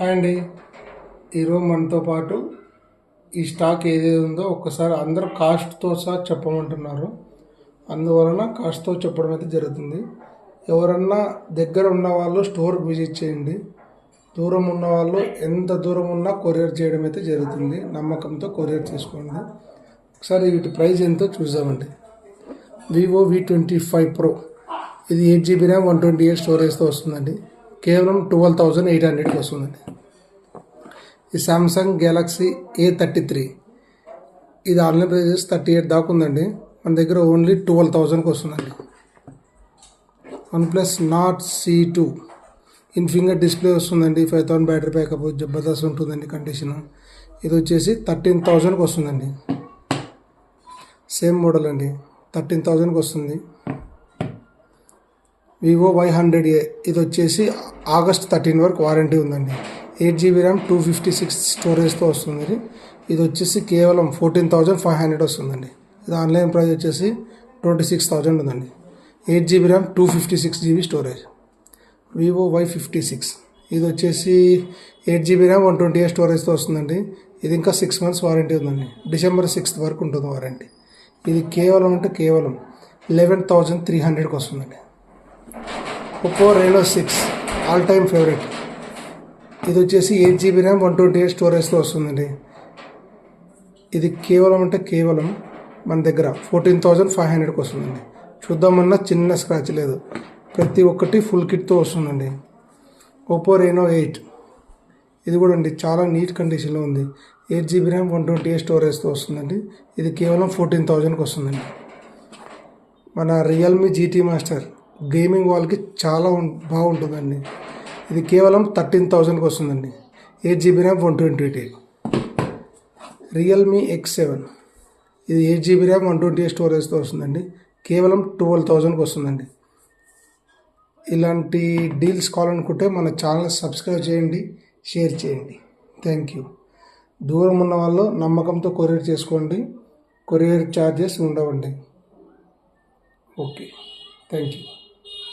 Hi అండి. ఈరోజు మనతో పాటు ఈ స్టాక్ ఏదేది ఉందో ఒక్కసారి అందరూ కాస్ట్తో సహా చెప్పమంటున్నారు. అందువలన కాస్ట్తో చెప్పడం అయితే జరుగుతుంది. ఎవరన్నా దగ్గర ఉన్న వాళ్ళు స్టోర్ విజిట్ చేయండి. దూరం ఉన్న వాళ్ళు ఎంత దూరం ఉన్నా కొరియర్ చేయడం అయితే జరుగుతుంది. నమ్మకంతో కొరియర్ చేసుకోండి. ఒకసారి వీటి ప్రైస్ ఎంతో చూసామండి Vivo V twenty five pro. ఇది eight GB RAM one twenty eight స్టోరేజ్తో వస్తుందండి. కేవలం ట్వెల్వ్ థౌజండ్ ఎయిట్ హండ్రెడ్కి వస్తుందండి. ఈ Samsung Galaxy A thirty three ఇది ఆన్లైన్ ప్రైజెస్ థర్టీ ఎయిట్ దాకా ఉందండి. మన దగ్గర ఓన్లీ ట్వెల్వ్ థౌజండ్కి వస్తుందండి. OnePlus Nord C two in finger display వస్తుందండి. ఫైవ్ థౌసండ్ బ్యాటరీ బ్యాకప్ జబర్దస్త్ ఉంటుందండి కండిషన్ ఇది వచ్చేసి థర్టీన్ థౌజండ్కి వస్తుందండి. సేమ్ మోడల్ అండి. థర్టీన్ థౌజండ్కి వస్తుంది. వివో వై హండ్రెడ్ ఏ ఇది వచ్చేసి ఆగస్ట్ థర్టీన్ వరకు వారంటీ ఉందండి. Eight GB RAM two fifty six స్టోరేజ్తో వస్తుంది ఇది. ఇది వచ్చేసి కేవలం ఫోర్టీన్ థౌజండ్ ఫైవ్ హండ్రెడ్ వస్తుందండి. ఇది ఆన్లైన్ ప్రైస్ వచ్చేసి ట్వంటీ సిక్స్ థౌజండ్ ఉందండి. Eight GB RAM two fifty six GB storage. Vivo Y fifty six. ఇది వచ్చేసి eight GB RAM one twenty eight స్టోరేజ్తో వస్తుందండి. ఇది ఇంకా సిక్స్ మంత్స్ వారంటీ ఉందండి. డిసెంబర్ సిక్స్త్ వరకు ఉంటుంది వారంటీ. ఇది కేవలం అంటే కేవలం లెవెన్ థౌజండ్ త్రీ హండ్రెడ్కి వస్తుందండి. Oppo Reno six all time favourite ఇది వచ్చేసి eight GB RAM one twenty eight స్టోరేజ్తో వస్తుందండి. ఇది కేవలం అంటే కేవలం మన దగ్గర ఫోర్టీన్ థౌజండ్ ఫైవ్ హండ్రెడ్కి వస్తుందండి. చూద్దామన్నా చిన్న స్క్రాచ్ లేదు. ప్రతి ఒక్కటి ఫుల్ కిట్తో వస్తుందండి. Oppo Reno eight. ఇది కూడా అండి చాలా నీట్ కండిషన్లో ఉంది. Eight GB RAM one twenty eight స్టోరేజ్తో వస్తుందండి. ఇది కేవలం ఫోర్టీన్ థౌజండ్కి వస్తుందండి. మన రియల్మీ జీటీ మాస్టర్ గేమింగ్ వాళ్ళకి చాలా బాగుంటుందండి. ఇది కేవలం థర్టీన్ థౌజండ్కి వస్తుందండి. Eight GB RAM one twenty eight Realme X seven. ఇది eight GB RAM one twenty eight స్టోరేజ్తో వస్తుందండి. కేవలం ట్వెల్వ్ థౌజండ్కి వస్తుందండి. ఇలాంటి డీల్స్ కావాలనుకుంటే మన ఛానల్ సబ్స్క్రైబ్ చేయండి షేర్ చేయండి. Thank you. దూరం ఉన్న వాళ్ళు నమ్మకంతో కొరియర్ చేసుకోండి. కొరియర్ ఛార్జెస్ ఉండవండి. ఓకే. Thank you.